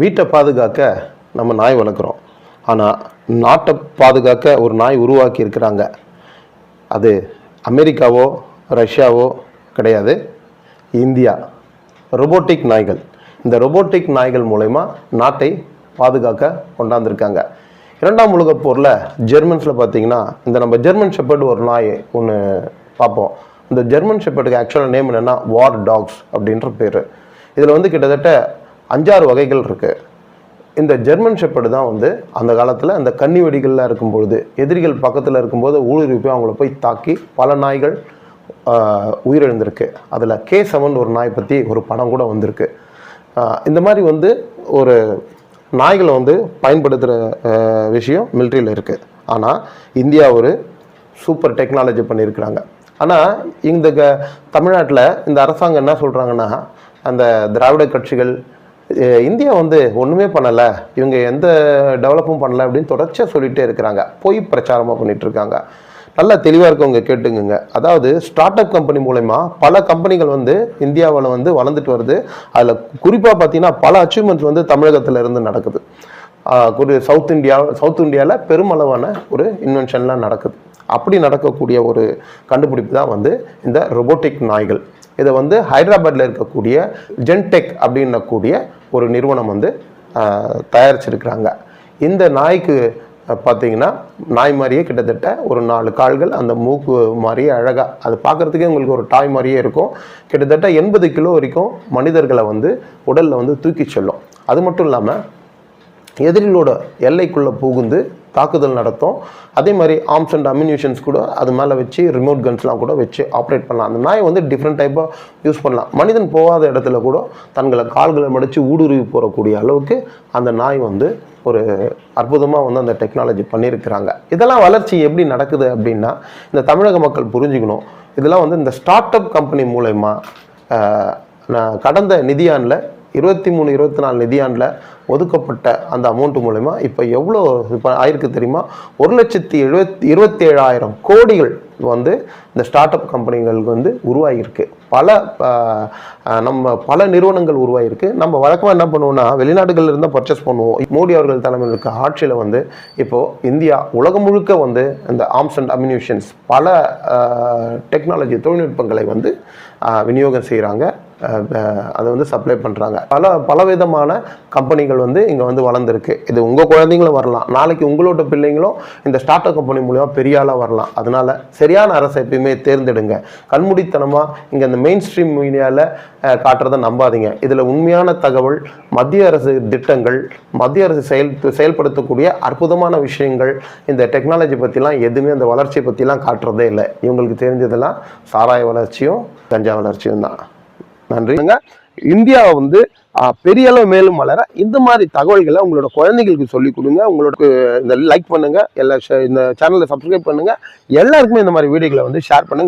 வீட்டை பாதுகாக்க நம்ம நாய் வளர்க்குறோம். ஆனால் நாட்டை பாதுகாக்க ஒரு நாய் உருவாக்கி இருக்கிறாங்க. அது அமெரிக்காவோ ரஷ்யாவோ கிடையாது. இந்தியா. ரொபோட்டிக் நாய்கள். இந்த ரொபோட்டிக் நாய்கள் மூலயமா நாட்டை பாதுகாக்க கொண்டாந்துருக்காங்க. இரண்டாம் உலக போரில் ஜெர்மன்ஸில் பார்த்தீங்கன்னா இந்த நம்ம ஜெர்மன் ஷெப்பர்டு ஒரு நாய் ஒன்று பார்ப்போம் இந்த ஜெர்மன் ஷெப்பர்டுக்கு ஆக்சுவலாக நேம் என்னென்னா வார் டாக்ஸ் அப்படின்ற பேர். இதில் வந்து கிட்டத்தட்ட அஞ்சாறு வகைகள் இருக்குது இந்த ஜெர்மன் ஷெப்பர்டு தான் வந்து அந்த காலத்தில் அந்த கன்னி வெடிகள்லாம் இருக்கும்பொழுது எதிரிகள் பக்கத்தில் இருக்கும்போது ஊடுருவி போய் அவங்கள போய் தாக்கி பல நாய்கள் உயிரிழந்திருக்கு. அதில் கே செவன் ஒரு நாய் பற்றி ஒரு படம் கூட வந்திருக்கு. இந்த மாதிரி வந்து ஒரு நாய்களை வந்து பயன்படுத்துகிற விஷயம் மிலிட்ரியில் இருக்குது ஆனால் இந்தியா ஒரு சூப்பர் டெக்னாலஜி பண்ணியிருக்கிறாங்க. ஆனால் இந்த க தமிழ்நாட்டில் இந்த அரசாங்கம் என்ன சொல்கிறாங்கன்னா அந்த திராவிட கட்சிகள் இந்தியா வந்து ஒன்றுமே பண்ணலை. இவங்க எந்த டெவலப்பும் பண்ணலை அப்படின்னு தொடர்ச்சியாக சொல்லிகிட்டே இருக்கிறாங்க. பொய் பிரச்சாரமாக பண்ணிகிட்டு இருக்காங்க. நல்லா தெளிவாக இருக்கவங்க கேட்டுங்க அதாவது ஸ்டார்ட் அப் கம்பெனி மூலயமா பல கம்பெனிகள் வந்து இந்தியாவில் வந்து வளர்ந்துட்டு வருது. அதில் குறிப்பாக பார்த்தீங்கன்னா பல அச்சீவ்மெண்ட்ஸ் வந்து தமிழகத்தில் இருந்து நடக்குது. ஒரு சவுத் இந்தியா சவுத் இந்தியாவில் பெருமளவான ஒரு இன்வென்ஷன்லாம் நடக்குது. அப்படி நடக்கக்கூடிய ஒரு கண்டுபிடிப்பு தான் வந்து இந்த ரொபோட்டிக் நாய்கள். இதை வந்து ஹைதராபாத்தில் இருக்கக்கூடிய ஜென்டெக் அப்படின்னக்கூடிய ஒரு நிறுவனம் வந்து தயாரிச்சிருக்கிறாங்க. இந்த நாய்க்கு பார்த்தீங்கன்னா நாய் மாதிரியே கிட்டத்தட்ட ஒரு நாலு கால்கள் அந்த மூக்கு மாதிரியே அழகாக அது பார்க்குறதுக்கே உங்களுக்கு ஒரு டாய் மாதிரியே இருக்கும். கிட்டத்தட்ட எண்பது கிலோ வரைக்கும் மனிதர்களை வந்து உடலில் வந்து தூக்கி செல்லும். அது மட்டும் இல்லாமல் எதிரிகளோட எல்லைக்குள்ளே புகுந்து தாக்குதல் நடத்தும். அதே மாதிரி ஆர்ம்ஸ் அண்ட் அம்யூனிஷன்ஸ் கூட அது மேலே வச்சு ரிமோட் கன்ஸ்லாம் கூட வச்சு ஆப்ரேட் பண்ணலாம். அந்த நாயை வந்து டிஃப்ரெண்ட் டைப்பாக யூஸ் பண்ணலாம். மனிதன் போகாத இடத்துல கூட தங்களை கால்களை மடித்து ஊடுருவி போகக்கூடிய அளவுக்கு அந்த நாய் வந்து ஒரு அற்புதமாக வந்து அந்த டெக்னாலஜி பண்ணியிருக்கிறாங்க. இதெல்லாம் வளர்ச்சி எப்படி நடக்குது அப்படின்னா இந்த தமிழக மக்கள் புரிஞ்சுக்கணும். இதெல்லாம் வந்து இந்த ஸ்டார்ட் அப் கம்பெனி மூலயமா நான் கடந்த நிதியாண்டில் இருபத்தி மூணு இருபத்தி நாலு நிதியாண்டில் ஒதுக்கப்பட்ட அந்த அமௌண்ட் மூலயமா இப்போ எவ்வளோ இப்போ ஆயிருக்கு தெரியுமா? ஒரு லட்சத்தி எழுபத்தி இருபத்தி ஏழாயிரம் கோடிகள் வந்து இந்த ஸ்டார்ட் அப் கம்பெனிகளுக்கு வந்து உருவாகியிருக்கு. பல நம்ம பல நிறுவனங்கள் உருவாகியிருக்கு. நம்ம வழக்கமாக என்ன பண்ணுவோம்னா வெளிநாடுகளில் இருந்தால் பர்ச்சேஸ் பண்ணுவோம். மோடி அவர்கள் தலைமையில் இருக்க ஆட்சியில் வந்து இப்போது இந்தியா உலகம் முழுக்க வந்து இந்த ஆர்ம்ஸ் அண்ட் அம்யூனிஷன்ஸ் பல டெக்னாலஜி தொழில்நுட்பங்களை வந்து விநியோகம் செய்கிறாங்க அதை வந்து சப்ளை பண்ணுறாங்க பல பலவிதமான கம்பெனிகள் வந்து இங்கே வந்து வளர்ந்துருக்கு. இது உங்கள் குழந்தைங்களும் வரலாம். நாளைக்கு உங்களோட பிள்ளைங்களும் இந்த ஸ்டார்ட் அப் கம்பெனி மூலிமா பெரியாளாக வரலாம். அதனால் சரியான அரசை எப்பயுமே தேர்ந்தெடுங்க. கண்மூடித்தனமாக இங்கே இந்த மெயின் ஸ்ட்ரீம் மீடியாவில் காட்டுறதை நம்பாதீங்க. இதில் உண்மையான தகவல் மத்திய அரசு திட்டங்கள் மத்திய அரசு செயல் செயல்படுத்தக்கூடிய அற்புதமான விஷயங்கள் இந்த டெக்னாலஜி பற்றிலாம் எதுவுமே அந்த வளர்ச்சியை பற்றிலாம் காட்டுறதே இல்லை. இவங்களுக்கு தெரிஞ்சதெல்லாம் சாராய வளர்ச்சியும் கஞ்சா வளர்ச்சியும் தான். நன்றிங்க இந்தியாவை வந்து பெரிய அளவு மேலும் வளர இந்த மாதிரி தகவல்களை உங்களோட குழந்தைகளுக்கு சொல்லிக் கொடுங்க. உங்களோட இந்த லைக் பண்ணுங்க. எல்லா ஷே- இந்த சேனலை சப்ஸ்கிரைப் பண்ணுங்க. எல்லாருக்குமே இந்த மாதிரி வீடியோகளை வந்து ஷேர் பண்ணுங்க.